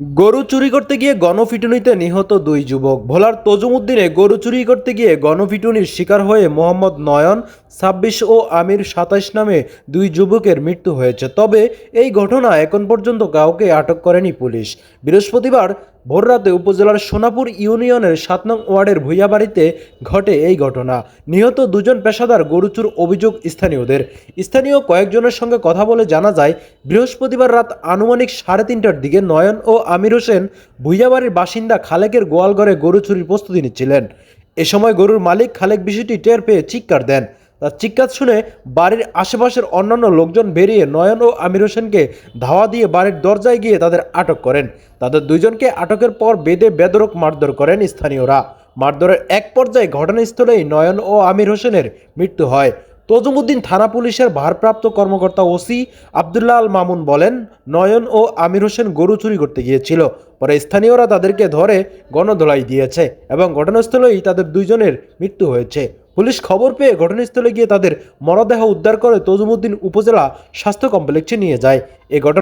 গরু চুরি করতে গিয়ে গণফিটুনিতে নিহত দুই যুবক। ভোলার তজুমুদ্দিনে গরু চুরি করতে গিয়ে গণফিটুনির শিকার হয়ে মোহাম্মদ নয়ন, ছাব্বিশ ও আমির সাতাইশ নামে দুই যুবকের মৃত্যু হয়েছে। তবে এই ঘটনা এখন পর্যন্ত কাউকে আটক করেনি পুলিশ। বৃহস্পতিবার ভোররাতে উপজেলার সোনাপুর ইউনিয়নের সাত নং ওয়ার্ডের ভুইয়াবাড়িতে ঘটে এই ঘটনা। নিহত দুজন পেশাদার গরুচুর অভিযোগ স্থানীয়দের। স্থানীয় কয়েকজনের সঙ্গে কথা বলে জানা যায়, বৃহস্পতিবার রাত আনুমানিক সাড়ে তিনটার দিকে নয়ন ও আমির হোসেন ভুইয়াবাড়ির বাসিন্দা খালেকের গোয়ালঘরে গরু চুরির প্রস্তুতি নিচ্ছিলেন। এ সময় গরুর মালিক খালেক বিষয়টি টের পেয়ে চিৎকার দেন। তার চিৎকার শুনে বাড়ির আশেপাশের অন্যান্য লোকজন বেরিয়ে নয়ন ও আমির হোসেনকে ধাওয়া দিয়ে বাড়ির দরজায় গিয়ে তাদের আটক করেন। তাদের দুইজনকে আটকের পর বেদে বেদরক মারধর করেন স্থানীয়রা। মারধরের এক পর্যায়ে ঘটনাস্থলেই নয়ন ও আমির হোসেনের মৃত্যু হয়। তজুমুদ্দিন থানা পুলিশের ভারপ্রাপ্ত কর্মকর্তা ওসি আবদুল্লাহ আল মামুন বলেন, নয়ন ও আমির হোসেন গরু চুরি করতে গিয়েছিল। পরে স্থানীয়রা তাদেরকে ধরে গণধোলাই দিয়েছে এবং ঘটনাস্থলেই তাদের দুইজনের মৃত্যু হয়েছে। পুলিশ খবর পেয়ে ঘটনাস্থলে গিয়ে তাদের মরদেহ উদ্ধার করে তজুমুদ্দিন উপজেলা স্বাস্থ্য কমপ্লেক্সে নিয়ে যায়। এ ঘটনা